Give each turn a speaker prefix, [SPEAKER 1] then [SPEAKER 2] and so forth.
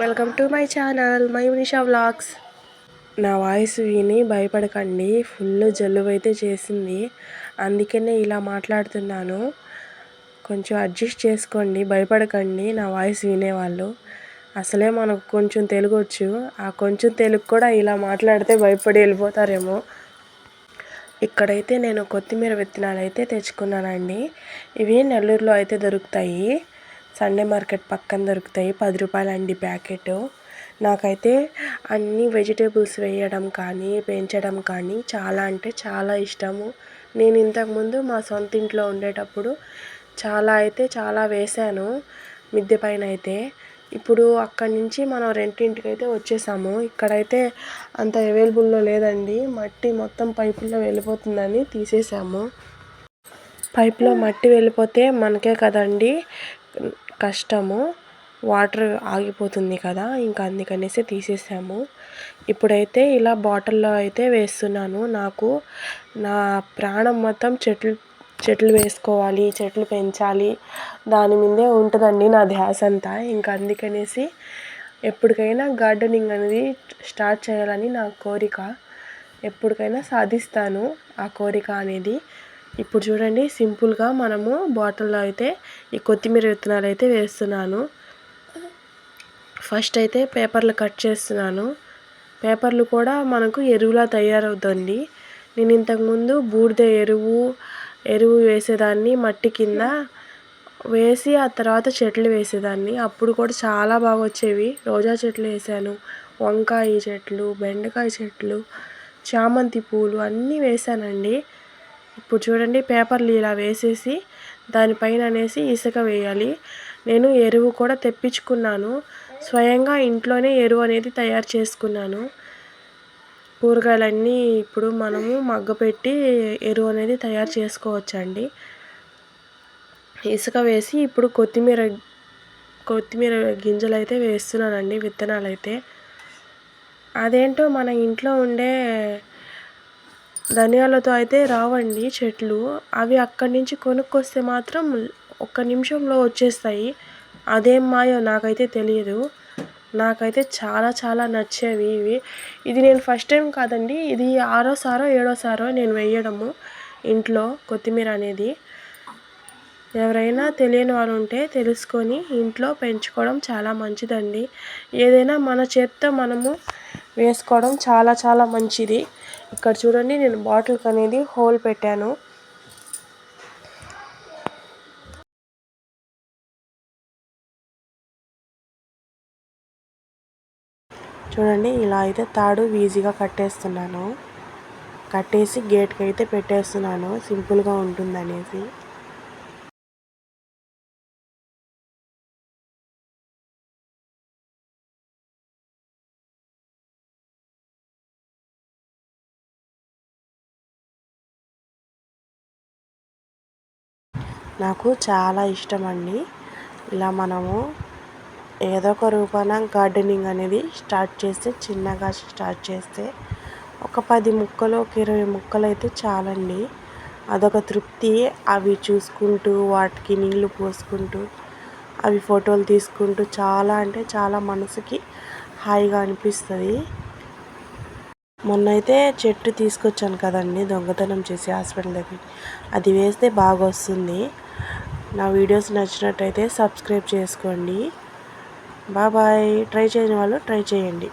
[SPEAKER 1] Welcome to my channel my Unisha vlogs నా voice విని భయపడకండి. ఫుల్ జలుబు అయితే చేసింది. అందుకనే ఇలా మాట్లాడుతున్నాను. కొంచెం అడ్జస్ట్ చేసుకోండి భయపడకండి. నా వాయిస్ వినేవాళ్ళు. అసలే మనకు కొంచెం తెలుగు వచ్చు ఆ కొంచెం తెలుగు కూడా ఇలా మాట్లాడితే భయపడి వెళ్ళిపోతారేమో. ఇక్కడైతే నేను కొత్తిమీర విత్తనాలు అయితే తెచ్చుకున్నానండి. ఇవి నెల్లూరులో అయితే దొరుకుతాయి. సండే మార్కెట్ పక్కన దొరుకుతాయి. పది రూపాయలు అండి ప్యాకెట్. నాకైతే అన్ని వెజిటేబుల్స్ వేయడం కానీ పెంచడం కానీ చాలా అంటే చాలా ఇష్టము. నేను ఇంతకుముందు మా సొంత ఇంట్లో ఉండేటప్పుడు చాలా అయితే చాలా వేశాను మిద్దె పైన అయితే. ఇప్పుడు అక్కడి నుంచి మనం రెంటింటికి అయితే వచ్చేసాము. ఇక్కడైతే అంత అవైలబుల్లో లేదండి. మట్టి మొత్తం పైపుల్లో వెళ్ళిపోతుందని తీసేసాము. పైప్లో మట్టి వెళ్ళిపోతే మనకే కదండి. కష్టము వాటర్ ఆగిపోతుంది కదా ఇంకా అందుకనేసి తీసేసాము. ఇప్పుడైతే ఇలా బాటిల్లో అయితే వేస్తున్నాను. నాకు నా ప్రాణం మొత్తం చెట్లు చెట్లు వేసుకోవాలి చెట్లు పెంచాలి దాని మీదే ఉంటుందండి నా ధ్యాస అంతా. ఇంకా అందుకనేసి ఎప్పటికైనా గార్డెనింగ్ అనేది స్టార్ట్ చేయాలని నా కోరిక. ఎప్పటికైనా సాధిస్తాను ఆ కోరిక అనేది. ఇప్పుడు చూడండి సింపుల్గా మనము బాటిల్లో అయితే ఈ కొత్తిమీర విత్తనాలు అయితే వేస్తున్నాను. ఫస్ట్ అయితే పేపర్లు కట్ చేస్తున్నాను. పేపర్లు కూడా మనకు ఎరువులా తయారవుతుంది. నేను ఇంతకుముందు బూడిద ఎరువు ఎరువు వేసేదాన్ని మట్టి కింద వేసి ఆ తర్వాత చెట్లు వేసేదాన్ని. అప్పుడు కూడా చాలా బాగా వచ్చేవి. రోజా చెట్లు వేసాను. వంకాయ చెట్లు బెండకాయ చెట్లు చామంతి పూలు అన్నీ వేసానండి. ఇప్పుడు చూడండి పేపర్లు ఇలా వేసేసి దానిపైన అనేసి ఇసుక వేయాలి. నేను ఎరువు కూడా తెప్పించుకున్నాను. స్వయంగా ఇంట్లోనే ఎరువు అనేది తయారు చేసుకున్నాను. కూరగాయలన్నీ ఇప్పుడు మనము మగ్గపెట్టి ఎరువు అనేది తయారు చేసుకోవచ్చండి. ఇసుక వేసి ఇప్పుడు కొత్తిమీర కొత్తిమీర గింజలు అయితే వేస్తున్నానండి విత్తనాలు అయితే అదేంటో మన ఇంట్లో ఉండే ధనియాలతో అయితే రావండి చెట్లు. అవి అక్కడి నుంచి కొనుక్కొస్తే మాత్రం ఒక్క నిమిషంలో వచ్చేస్తాయి. అదేం మాయో నాకైతే తెలియదు. నాకైతే చాలా చాలా నచ్చేవి ఇవి. ఇది నేను ఫస్ట్ టైం కాదండి. ఇది ఆరోసారో ఏడోసారో నేను వేయడము ఇంట్లో కొత్తిమీర అనేది. ఎవరైనా తెలియని వారు ఉంటే తెలుసుకొని ఇంట్లో పెంచుకోవడం చాలా మంచిదండి. ఏదైనా మన చేత్తో మనము వేసుకోవడం చాలా చాలా మంచిది. ఇక్కడ చూడండి నేను బాటిల్కి అనేది హోల్ పెట్టాను. చూడండి ఇలా అయితే తాడు ఈజీగా కట్టేస్తున్నాను. కట్టేసి గేట్కి అయితే పెట్టేస్తున్నాను. సింపుల్గా ఉంటుందనేసి. నాకు చాలా ఇష్టం అండి ఇలా మనము ఏదో ఒక రూపాన గార్డెనింగ్ అనేది స్టార్ట్ చేస్తే చిన్నగా స్టార్ట్ చేస్తే ఒక పది ముక్కలు ఒక ఇరవై ముక్కలు అయితే చాలండి. అదొక తృప్తి. అవి చూసుకుంటూ వాటికి నీళ్ళు పోసుకుంటూ అవి ఫోటోలు తీసుకుంటూ చాలా అంటే చాలా మనసుకి హాయిగా అనిపిస్తుంది. మొన్నైతే చెట్టు తీసుకొచ్చాను కదండి దొంగతనం చేసి హాస్పిటల్ దగ్గర అది వేస్తే బాగా వస్తుంది నా వీడియోస్ నచ్చినట్టయితే సబ్స్క్రైబ్ చేసుకోండి. బాబాయ్ ట్రై చేయని వాళ్ళు ట్రై చేయండి.